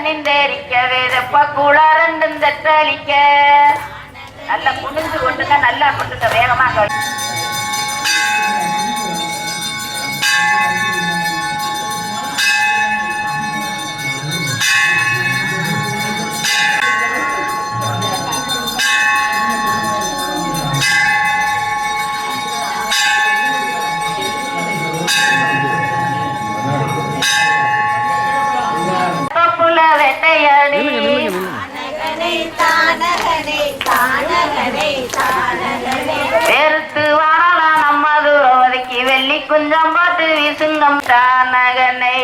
நின்றேரிக்க வேதப்ப குளரண்டும் தத்தளிக்க. நல்லா குனிஞ்சு கொண்டுங்க நல்லா கொண்டுங்க வேகமா வெட்டையடி வெறுத்து வாழலாம் வெள்ளி குஞ்சம் பார்த்து வீசுங்கம். தானகனை.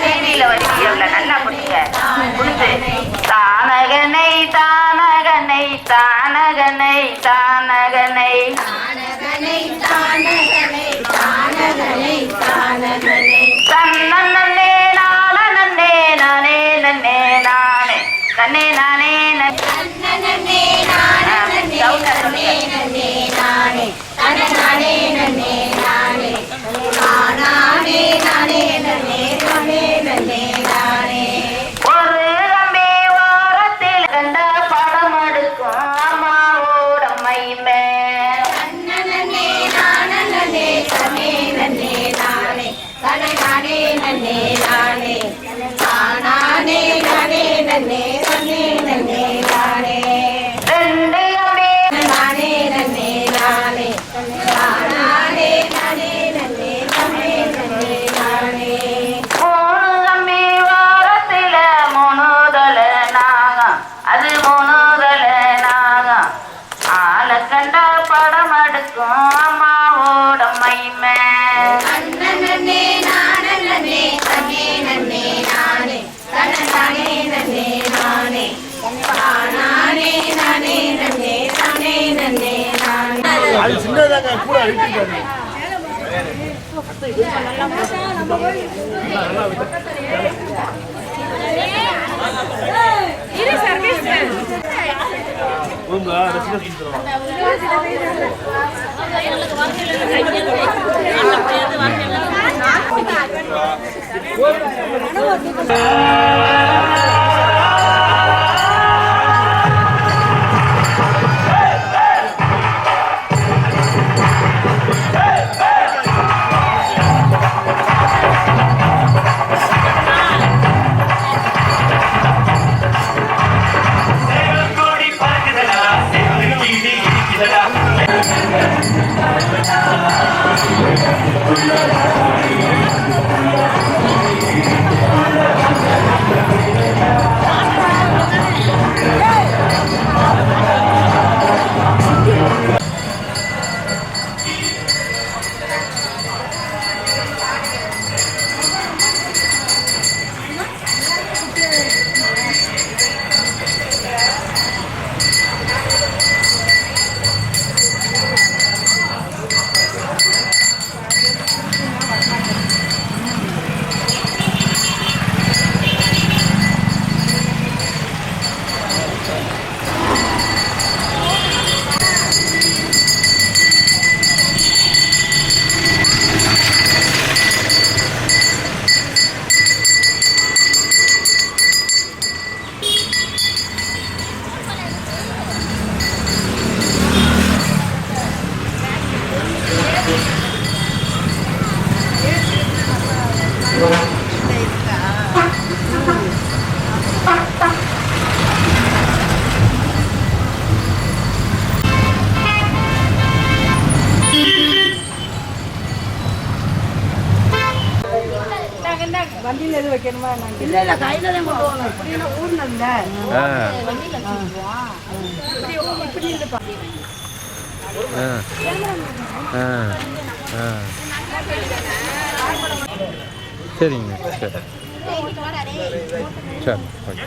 டிவியில வருவீங்கல்ல நல்லா புடிங்க புடிச்சு தானகனை தானகனை. தானகனை தானகனை. and he's our சின்னதாங்க கூட அழிச்சிருக்காரு ரூம்ல வண்டியில எது வைக்கணுமா இல்ல இல்ல கையில தான் ஊர்ல இல்ல சரிங்க சரி. சரி ஓகே.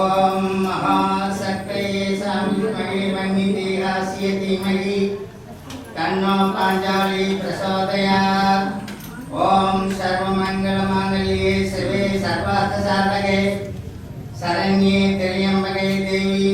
ॐ महासक्तये सामिमयि मन्निते हास्यति मयि तन्नो पाञ्चाली प्रचोदयात् ॐ सर्वमङ्गलमाङ्गल्ये शिवे सर्वार्थसाधके शरण्ये त्र्यम्बके देवी